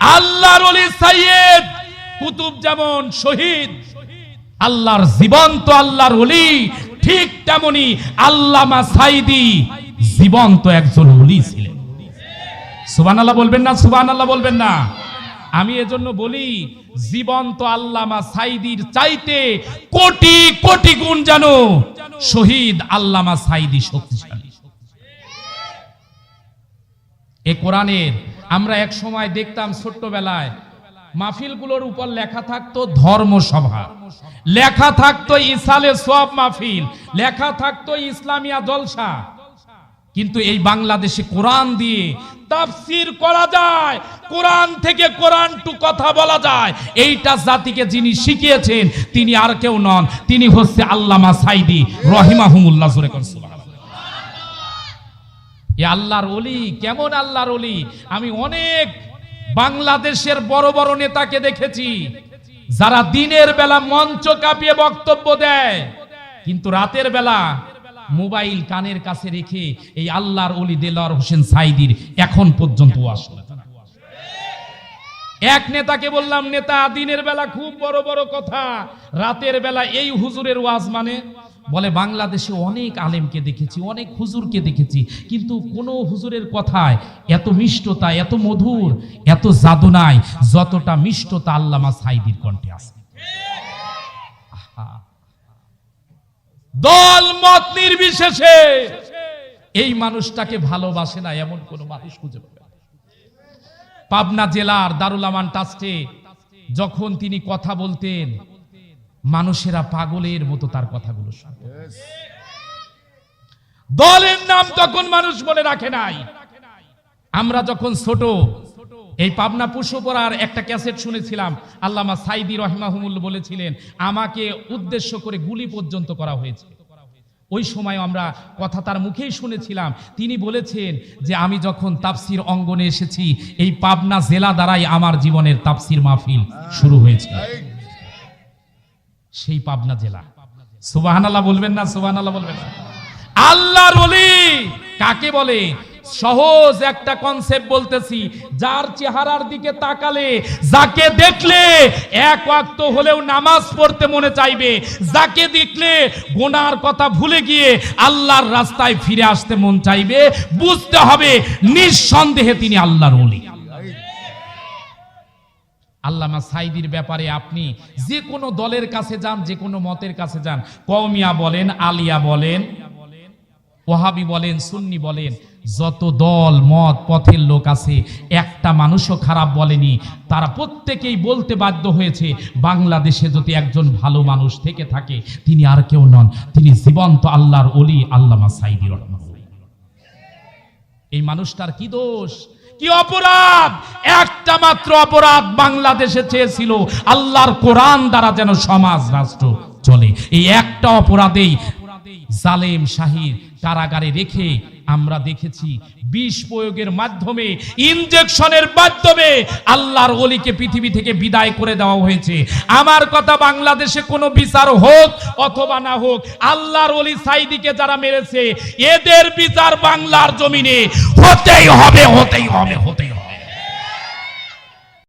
আল্লাহর অলি সাইয়েদ, কুতুব যেমন শহীদ, আল্লাহর জীবন্ত আল্লাহর অলি ঠিক তেমনি আল্লামা সাইদি জীবন্ত একজন অলি ছিলেন। সুবান আল্লাহ বলবেন না সুবান আল্লাহ বলবেন না। আমি এজন্য বলি জীবন্ত আল্লামা সাইদির চাইতে কোটি কোটি গুণ জানো শহীদ আল্লামা সাইদি শক্তিশালী। এ কোরআনের আমরা এক সময় দেখতাম ছোট্টবেলায় মাহফিলগুলোর উপর লেখা থাকতো ধর্মসভা। লেখা থাকতো ইসালে সব মাহফিল, লেখা থাকতো ইসলামিয়া জলসা। কিন্তু এই বাংলাদেশে কোরআন দিয়ে তাফসির করা যায়, কোরআন থেকে কোরআন টু কথা বলা যায়। এইটা জাতিকে যিনি শিখিয়েছেন, তিনি আর কেউ নন, তিনি হচ্ছে আল্লামা সাইদি রহিমাহুমুল্লাহ, জোরে। এ আল্লাহর অলি কেমন আল্লাহর অলি আমি অনেক বাংলাদেশের বড় বড় নেতাকে দেখেছি, যারা দিনের বেলা মঞ্চ কাঁপিয়ে বক্তব্য দেয়, কিন্তু রাতের বেলা মোবাইল কানের কাছে রেখে এই আল্লাহর অলি দেলার হোসেন সাইদির এখন পর্যন্ত আসলে। এক নেতাকে বললাম, নেতা, দিনের বেলা খুব বড় বড় কথা রাতের বেলা এই হুজুরের ওয়াজ মানে বলে, বাংলাদেশে অনেক আলেমকে দেখেছি, অনেক হুজুরকে দেখেছি, কিন্তু কোন হুজুরের কথায় এত মিষ্টতা, এত মধুর, এত জাদু নাই, যতটা মিষ্টতা আল্লামা সাইদির কণ্ঠে আছে। দল মত নির্বিশেষে এই মানুষটাকে ভালোবাসে না, এমন কোন মানুষ খুঁজে পাবে। পাবনা জেলার দারুল আমান ট্রাস্টে যখন তিনি কথা বলতেন, মানুষেরা পাগলের মতো তার কথাগুলো দলের নাম তখন মানুষ মনে রাখে নাই। আমরা যখন ছোট, এই পাবনা পুষ্পপড়ার একটা ক্যাসেট শুনেছিলাম, আল্লামা সাইদি রহমাহুমুল বলেছিলেন, আমাকে উদ্দেশ্য করে গুলি পর্যন্ত করা হয়েছে। ওই সময় আমরা কথা তার মুখেই শুনেছিলাম। তিনি বলেছেন যে, আমি যখন তাপসির অঙ্গনে এসেছি, এই পাবনা জেলা দ্বারাই আমার জীবনের তাপসির মাহফিল শুরু হয়েছিল সেই পাবনা জেলা। সুবাহ বলবেন না সুবাহ বলবেন না। আল্লাহর বলি কাকে বলে? সহজ একটা কনসেপ্ট বলতেছি, যার চেহারার দিকে তাকালে, যাকে দেখলে এক ওয়াক্ত হলেও নামাজ পড়তে মনে চাইবে, যাকে দেখলে গোনার কথা ভুলে গিয়ে আল্লাহর রাস্তায় ফিরে আসতে মন চাইবে, বুঝতে হবে নিঃসন্দেহে তিনি আল্লাহর অলি আল্লামা সাইদির ব্যাপারে আপনি যে কোনো দলের কাছে যান, যে কোনো মতের কাছে যান। কওমিয়া বলেন, আলিয়া বলেন ওহাবি বলেন, সুন্নি বলেন, যত দল, মত, পথের লোক আছে, একটা মানুষও খারাপ বলেনি। তারা প্রত্যেকেই বলতে বাধ্য হয়েছে, বাংলাদেশে যদি একজন ভালো মানুষ থেকে থাকে, তিনি আর কেউ নন। তিনি জীবন্ত আল্লাহর অলি আল্লামা সাইদি রহমান এই মানুষটার কি দোষ? কি অপরাধ? একটা মাত্র অপরাধ বাংলাদেশে চেয়েছিল, আল্লাহর কোরআন দ্বারা যেন সমাজ রাষ্ট্র চলে। এই একটা অপরাধেই জালেম শাহির কারাগারে রেখে আমরা দেখেছি বিষ প্রয়োগের মাধ্যমে, ইনজেকশনের মাধ্যমে আল্লাহর অলিকে পৃথিবী থেকে বিদায় করে দেওয়া হয়েছে। আমার কথা বাংলাদেশে কোনো বিচার হোক অথবা না হোক, আল্লাহর অলি সাইদিকে যারা মেরেছে, এদের বিচার বাংলার জমিনে হতেই হবে হতেই হবে